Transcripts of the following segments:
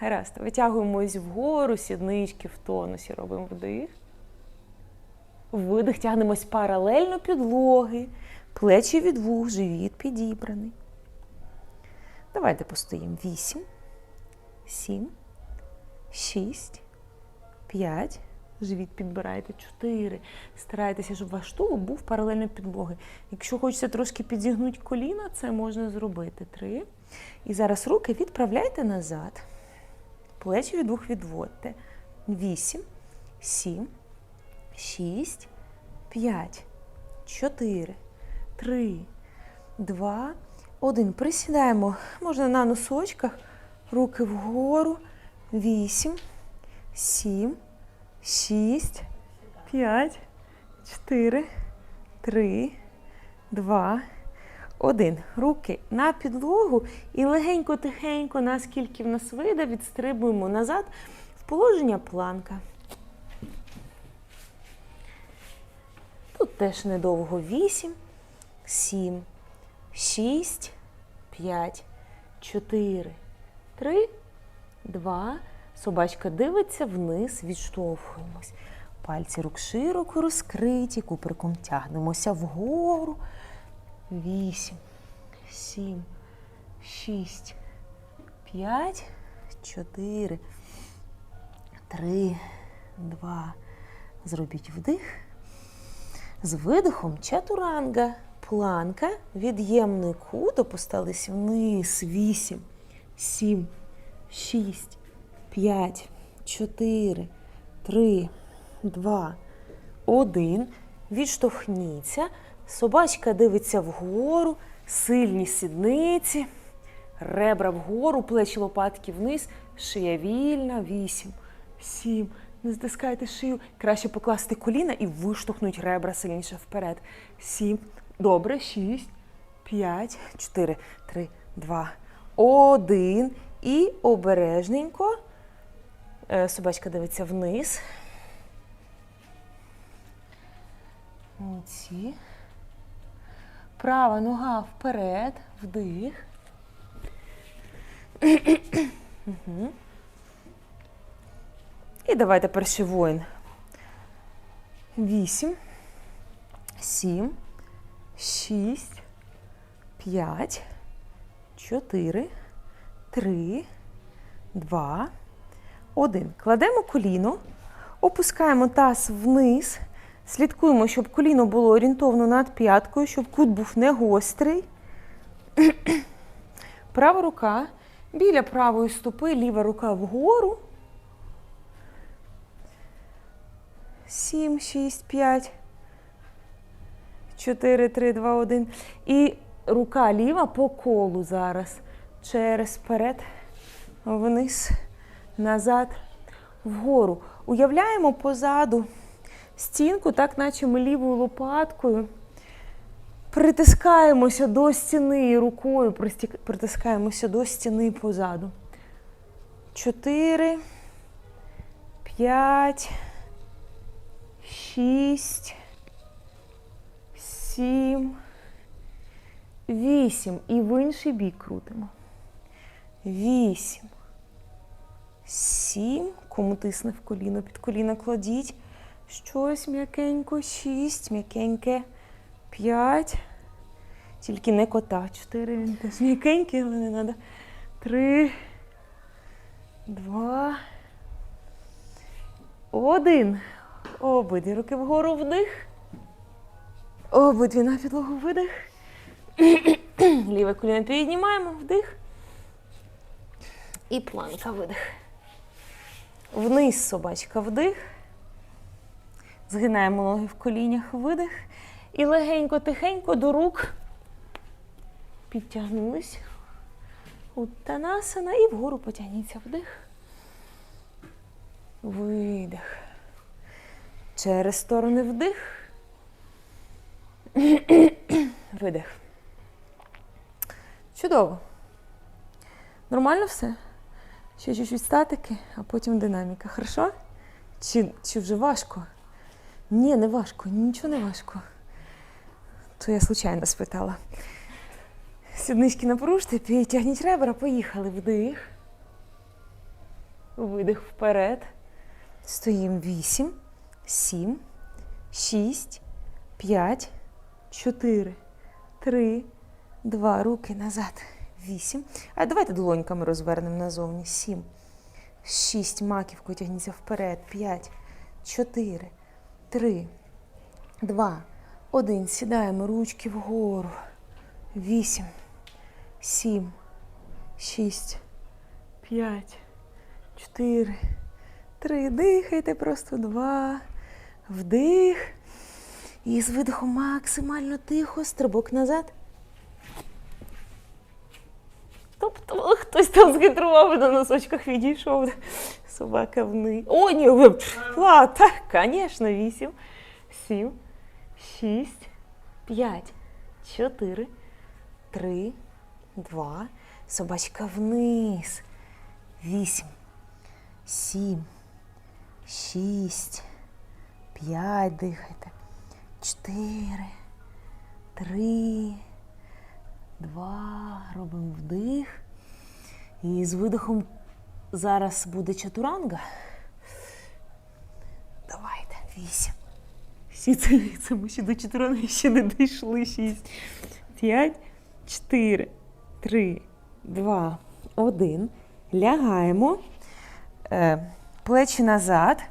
Гаразд. Витягуємось вгору, сіднички в тонусі. Робимо вдих. Видих, тягнемось паралельно підлоги. Плечі від вух, живіт підібраний. Давайте постоїмо. Вісім, сім, шість, п'ять. Живіт підбирайте. Чотири. Старайтеся, щоб ваш тулуб був паралельно підлоги. Якщо хочеться трошки підзігнути коліна, це можна зробити. Три. І зараз руки відправляйте назад. Плечі від вух відводьте. Вісім, сім, шість, п'ять, чотири, три, два, один. Присідаємо. Можна на носочках. Руки вгору. Вісім, сім, шість, п'ять, чотири, три, два, один. Руки на підлогу і легенько-тихенько, наскільки в нас вийде, відстрибуємо назад в положення планка. Тут теж недовго. Вісім, сім, шість, п'ять, чотири, три, два. Собачка дивиться вниз, відштовхуємось. Пальці рук широко розкриті, куприком тягнемося вгору. Вісім, сім, шість, п'ять, чотири, три, два. Зробіть вдих. З видихом чатуранга. Планка. Від'ємний кут. Опустились вниз. Вісім, сім, шість, п'ять, чотири, три, два, один. Відштовхніться. Собачка дивиться вгору, сильні сідниці, ребра вгору, плечі лопатки вниз, шия вільна, вісім, сім. Не стискайте шию. Краще покласти коліна і виштовхнути ребра сильніше вперед. Сім. Добре, шість, п'ять, чотири, три, два, один. І обережненько. Е, Собачка дивиться вниз. Молодці. Права нога вперед, вдих. Мгм. І давайте перший воїн. Вісім, сім, шість, п'ять, чотири, три, два, один. Кладемо коліно, опускаємо таз вниз. Слідкуємо, щоб коліно було орієнтовно над п'яткою, щоб кут був не гострий. Права рука біля правої стопи, ліва рука вгору. Сім, шість, п'ять, чотири, три, два, один. І рука ліва по колу зараз. Через перед, вниз, назад, вгору. Уявляємо позаду стінку, так наче ми лівою лопаткою притискаємося до стіни і рукою притискаємося до стіни позаду. Чотири, п'ять, шість, сім, вісім. І в інший бік крутимо. Вісім. Сім. Кому тисне в коліно, під коліно кладіть. Щось м'якенько, шість, м'якеньке, п'ять. Тільки не кота. Чотири. Він теж м'якенький, але не треба. Три. Два. Один. Обидві руки вгору вдих. Обидві на підлогу видих. Ліве коліно піднімаємо, вдих. І планка видих. Вниз собачка вдих. Згинаємо ноги в колінях, видих. І легенько-тихенько до рук підтягнулись. Уттанасана і вгору потягніться вдих. Видих. Через сторони вдих. Видих. Чудово. Нормально все? Ще чуть-чуть статики, а потім динаміка. Хорошо? Чи, чи вже важко? Ні, не важко, нічого не важко. То я случайно спитала. Сіднички напружте, підтягніть ребра, поїхали. Вдих. Видих вперед. Стоїмо 8, 7, 6, 5, 4, 3, 2. Руки назад. 8. А давайте долоньками розвернемо назовні. 7, 6. Маківкою тягніться вперед. 5, 4, 3, 2, 1. Сідаємо ручки вгору. 8, 7, 6, 5, 4, 3. Дихайте просто два. Вдих. І з видихом максимально тихо. Стрибок назад. Тобто хтось там згитрував і на носочках відійшов. Собака вниз. О, ні, ви. А, так, звісно, вісім, сім, шість, п'ять, чотири, три, два. Собачка вниз. Вісім, сім, шість, п'ять. Дихайте. Чотири, три, Два. Робимо вдих. І з видихом зараз буде чатуранга. Давайте. Вісім. Це, ми ще до чатуранги ще не дійшли. Шість. П'ять, чотири, три, два, один. Лягаємо. Е, плечі назад.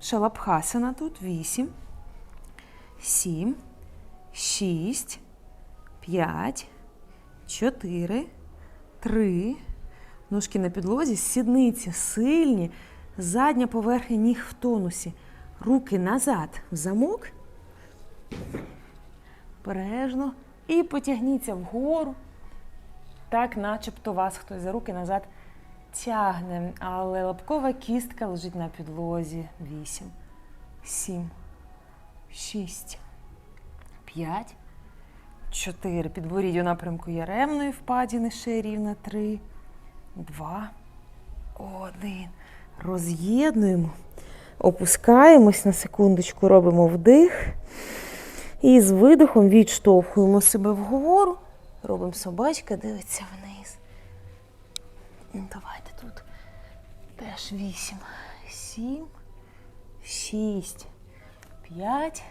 Шалабхасана тут. Вісім. Сім. Шість. П'ять. Чотири. Три. Ножки на підлозі, сідниці сильні, задня поверхня ніг в тонусі. Руки назад в замок. Бережно. І потягніться вгору. Так, начебто вас хтось за руки назад тягне. Але лобкова кістка лежить на підлозі. Вісім, сім, шість, п'ять, чотири. Підборідь у напрямку яремної впадіни ще рівна. Три, два, один. Роз'єднуємо. Опускаємось на секундочку, робимо вдих. І з видихом відштовхуємо себе вгору. Робимо собачка, дивиться вниз. Ну, Давайте тут теж вісім, сім, шість, п'ять,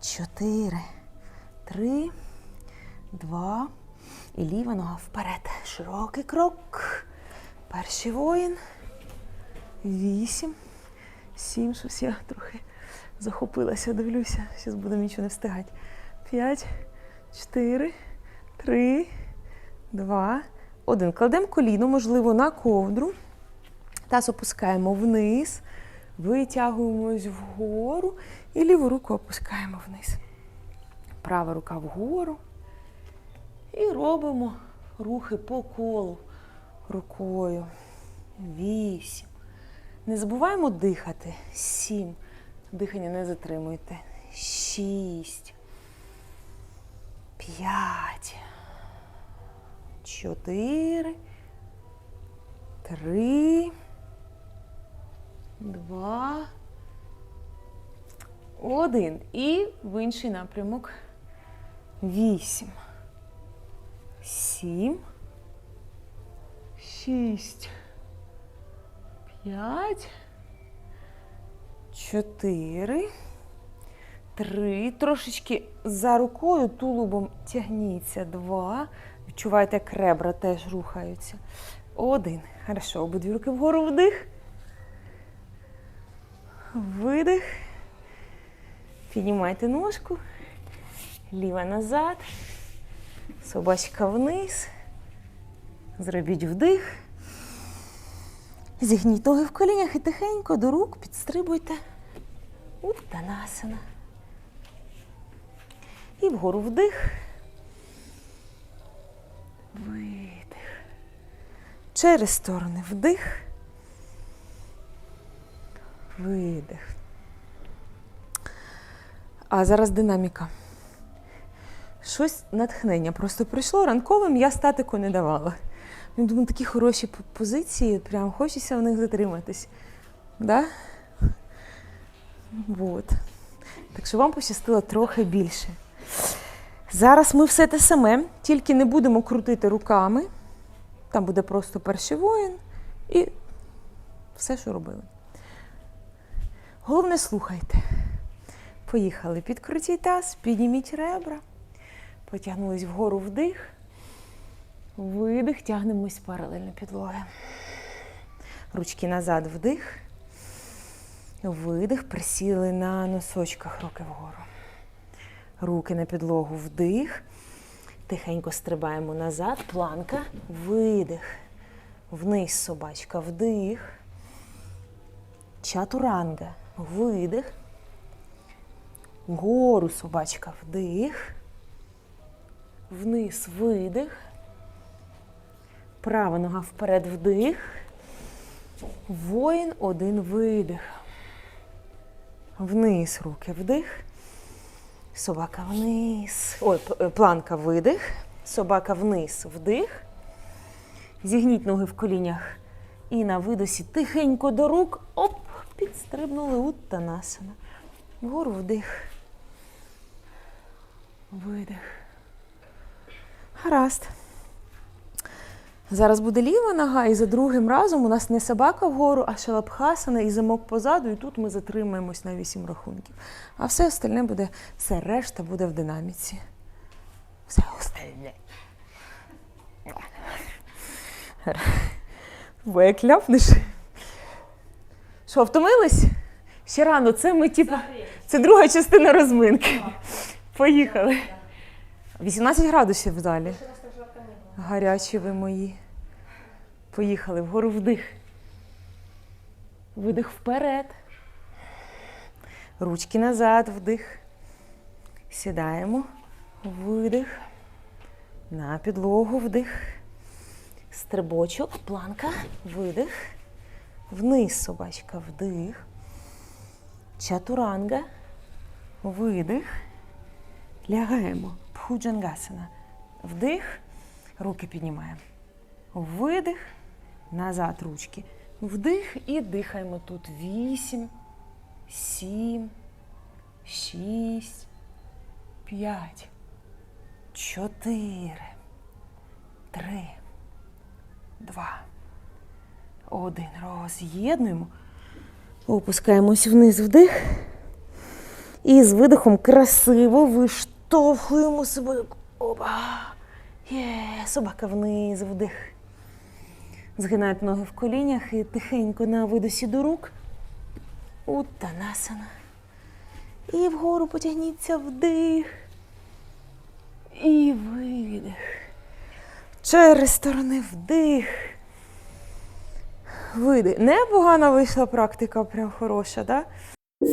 чотири, три, два. І ліва нога вперед. Широкий крок. Перший воїн. Вісім. Сім. Щось я трохи захопилася, дивлюся. Зараз буду нічого не встигати. П'ять, чотири, три, два, один. Кладемо коліно, можливо, на ковдру. Таз опускаємо вниз, витягуємось вгору і ліву руку опускаємо вниз. Права рука вгору. І робимо рухи по колу рукою. Вісім. Не забуваємо дихати. Сім. Дихання не затримуйте. Шість. П'ять. Чотири. Три. Два. Один. І в інший напрямок. Вісім. Сім. Шість. П'ять. Чотири. Три. Трошечки за рукою тулубом тягніться. Два. Відчувайте, як ребра теж рухаються. Один. Хорошо. Обидві руки вгору вдих. Видих. Піднімайте ножку. Ліва назад. Собачка вниз. Зробіть вдих. Зігніть ноги в колінях і тихенько до рук підстрибуйте. Уттанасана. І вгору вдих. Видих. Через сторони вдих. Видих. А зараз динаміка. Щось натхнення просто прийшло. Ранковим я статику не давала. Я думаю, такі хороші позиції, прям хочеться в них затриматись. Да? Вот. Так що вам пощастило трохи більше. Зараз ми все те саме, тільки не будемо крутити руками. Там буде просто перший воїн і Все, що робили. Головне, слухайте. Поїхали. Підкрутіть таз, підніміть ребра. Потягнулись вгору вдих. Видих, тягнемось паралельно підлоги. Ручки назад вдих. Видих, присіли на носочках, руки вгору. Руки на підлогу вдих. Тихенько стрибаємо назад. Планка. Видих. Вниз собачка. Вдих. Чатуранга. Видих. Вгору собачка. Вдих. Вниз видих. Права нога вперед вдих. Воїн один видих. Вниз руки вдих. Собака вниз. Ой, е, планка видих. Собака вниз вдих. Зігніть ноги в колінях. І на видосі тихенько до рук. Оп! Підстрибнули уттанасана. Вгору вдих. Видих. Гаразд. Зараз буде ліва нога, і за другим разом у нас не собака вгору, а шалабхасана і замок позаду, і тут ми затримаємось на вісім рахунків. А все остальне буде, все решта буде в динаміці. Все остальне. Бо як ляпнеш. Що, втомились? Ще рано, це ми типу. Це друга частина розминки. Поїхали. 18 градусів в залі. Гарячі ви мої. Поїхали вгору вдих. Видих вперед. Ручки назад, вдих. Сідаємо. Видих. На підлогу вдих. Стрибочок, планка, видих. Вниз собачка, вдих. Чатуранга. Видих. Лягаємо. Пхуджангасана. Вдих. Руки піднімаємо. Видих. Назад ручки. Вдих і дихаємо тут. Вісім, сім, шість, п'ять, чотири, три, два, один. Роз'єднуємо. Опускаємось вниз вдих. І з видихом красиво виштовхуємо себе. Опа. Є, собака вниз, вдих. Згинають ноги в колінях і тихенько на видосі до рук. Уттанасана. І вгору потягніться вдих. І видих. Через сторони вдих. Видих. Непогана вийшла практика, прям хороша, так? Да?